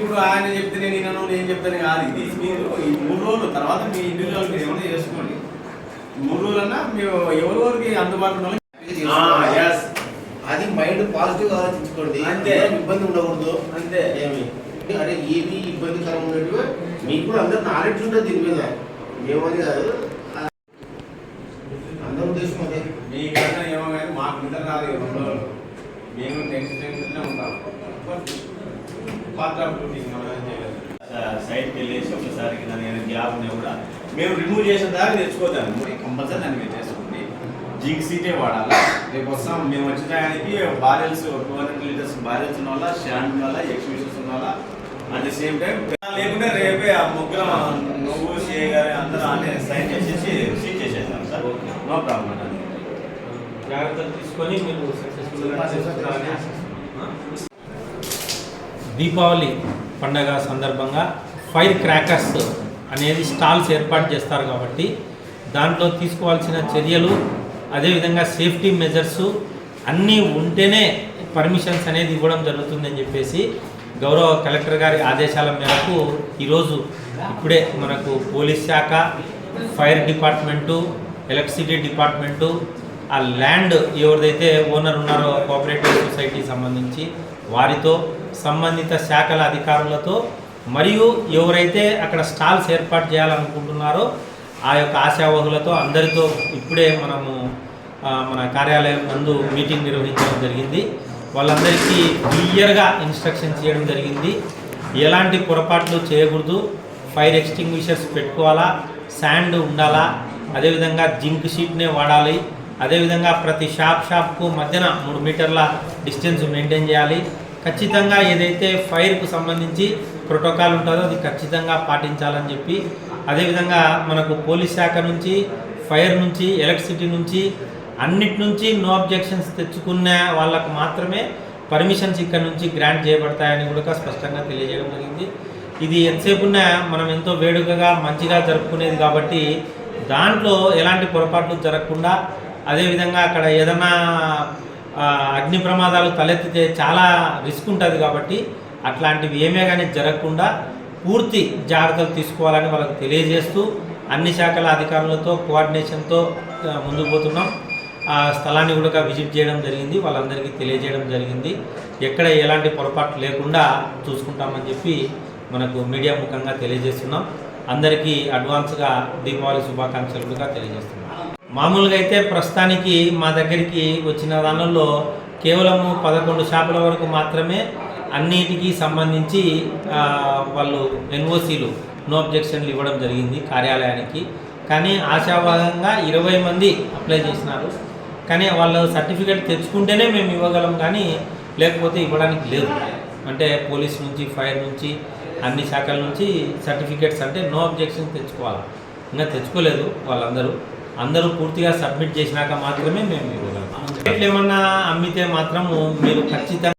ఇప్పుడు ఆయన చెప్తేనే నేను నేను చెప్తానే కాదు. ఇది మీరు ఈ మూడు రోజులు తర్వాత మీ ఇండివిజువల్ మీరు ఏమైనా చేసుకోండి. మూడు రోజులన్నా మేము ఎవరెవరికి అందుబాటులో. అది మైండ్ పాజిటివ్ ఆలోచించుకోండి. అంతే. ఇబ్బంది ఉండకూడదు. అంతే. ఏమి? అరే ఏవి ఇబ్బందికరం ఉన్నట్టు? మీకు కూడా అందరు నాలెడ్జ్ ఉంటుంది దీని మీద. ఏమని కాదు ఆ, అందరి ఉద్దేశం అదే మీ కన్నా ఏమో కానీ మాకు నిద్ర రాదు ఈ రెండు రోజులు మేము టెన్షన్ టెన్షన్లో ఉంటాం పాత్ర డ్యూటీ మనం ఏం చేయలేదు సైడ్కి వెళ్ళేసి ఒకసారి ఏదైనా గ్యాప్ కూడా మేము రిమూవ్ చేసిన దాకా తెచ్చుకోదాం కంపల్సరీ దాన్ని మీరు చేసుకోండి జింక్ సీటే వాడాలి? రేపు వస్తాం. మేము వచ్చిన టయానికి barrels two hundred litres barrels ఉన్న వాళ్ళ షాండ్ ఉన్న వాళ్ళ ఎక్స్మిషన్స్ ఉన్న వాళ్ళ అట్ ది సేమ్ టైం లేకుంటే రేపే ఆ ముగ్గురు నువ్వు సిఏ గారు అందరూ అనే సైన్ చేసేసి సీట్ చేసేస్తాం సార్. నో ప్రాబ్లం అండి జాగ్రత్తలు తీసుకొని మీరు సక్సెస్ఫుల్గా దీపావళి పండగ సందర్భంగా ఫైర్ క్రాకర్స్ అనేది స్టాల్స్ ఏర్పాటు చేస్తారు కాబట్టి దాంట్లో తీసుకోవాల్సిన చర్యలు అదేవిధంగా సేఫ్టీ మెజర్స్ అన్నీ ఉంటేనే పర్మిషన్స్ అనేది ఇవ్వడం జరుగుతుందని చెప్పేసి గౌరవ కలెక్టర్ గారి ఆదేశాల మేరకు ఈరోజు ఇప్పుడే మనకు పోలీస్ శాఖ ఫైర్ డిపార్ట్మెంటు ఎలక్ట్రిసిటీ డిపార్ట్మెంటు ఆ ల్యాండ్ ఎవరిదైతే ఓనర్ ఉన్నారో కోఆపరేటివ్ సొసైటీ సంబంధించి వారితో సంబంధిత శాఖల అధికారులతో మరియు ఎవరైతే అక్కడ స్టాల్స్ ఏర్పాటు చేయాలనుకుంటున్నారో ఆ యొక్క ఆశావహులతో అందరితో ఇప్పుడే మనము మన కార్యాలయం నందు మీటింగ్ నిర్వహించడం జరిగింది. వాళ్ళందరికీ క్లియర్గా ఇన్స్ట్రక్షన్స్ చేయడం జరిగింది. ఎలాంటి పొరపాట్లు చేయకూడదు. ఫైర్ ఎక్స్టింగ్విషర్స్ పెట్టుకోవాలా శాండ్ ఉండాలా అదేవిధంగా జింక్ షీట్నే వాడాలి. అదేవిధంగా ప్రతి షాప్ షాప్కు మధ్యన మూడు మీటర్ల డిస్టెన్స్ మెయింటైన్ చేయాలి. ఖచ్చితంగా ఏదైతే ఫైర్కు సంబంధించి ప్రోటోకాల్ ఉంటుందో అది ఖచ్చితంగా పాటించాలని చెప్పి అదేవిధంగా మనకు పోలీస్ శాఖ నుంచి ఫైర్ నుంచి ఎలక్ట్రిసిటీ నుంచి అన్నిటి నుంచి నో అబ్జెక్షన్స్ తెచ్చుకున్న వాళ్ళకు మాత్రమే పర్మిషన్స్ ఇక్కడ నుంచి గ్రాంట్ చేయబడతాయని కూడా స్పష్టంగా తెలియజేయడం జరిగింది. ఇది ఎంతసేపు మనం ఎంతో వేడుకగా మంచిగా జరుపుకునేది కాబట్టి దాంట్లో ఎలాంటి పొరపాట్లు జరగకుండా అదేవిధంగా అక్కడ ఏదైనా అగ్ని ప్రమాదాలు తలెత్తితే చాలా రిస్క్ ఉంటుంది కాబట్టి అట్లాంటివి ఏమే కానీ జరగకుండా పూర్తి జాగ్రత్తలు తీసుకోవాలని వాళ్ళకి తెలియజేస్తూ అన్ని శాఖల అధికారులతో కోఆర్డినేషన్తో ముందుకు పోతున్నాం. ఆ స్థలాన్ని కూడా విజిట్ చేయడం జరిగింది వాళ్ళందరికీ తెలియజేయడం జరిగింది. ఎక్కడ ఎలాంటి పొరపాటు లేకుండా చూసుకుంటామని చెప్పి మనకు మీడియా ముఖంగా తెలియజేస్తున్నాం. అందరికీ అడ్వాన్స్గా దీపావళి శుభాకాంక్షలు కూడా తెలియజేస్తున్నాం. మామూలుగా అయితే ప్రస్తుతానికి మా దగ్గరికి వచ్చిన దానిలో కేవలము పదకొండు షాపుల వరకు మాత్రమే అన్నిటికీ సంబంధించి వాళ్ళు ఎన్ఓసీలు నో అబ్జెక్షన్లు ఇవ్వడం జరిగింది కార్యాలయానికి. కానీ ఆశావాదంగా ఇరవై మంది అప్లై చేసినారు. కానీ వాళ్ళు సర్టిఫికేట్ తెచ్చుకుంటేనే మేము ఇవ్వగలం కానీ లేకపోతే ఇవ్వడానికి లేదు. అంటే పోలీస్ నుంచి ఫైర్ నుంచి అన్ని శాఖల నుంచి సర్టిఫికేట్స్ అంటే నో అబ్జెక్షన్ తెచ్చుకోవాలి. ఇంకా తెచ్చుకోలేదు వాళ్ళందరూ. అందరూ పూర్తిగా సబ్మిట్ చేసినాక మాత్రమే మేము ఇవ్వగలం ఏమన్నా అమ్మితే మాత్రము మీరు ఖచ్చితంగా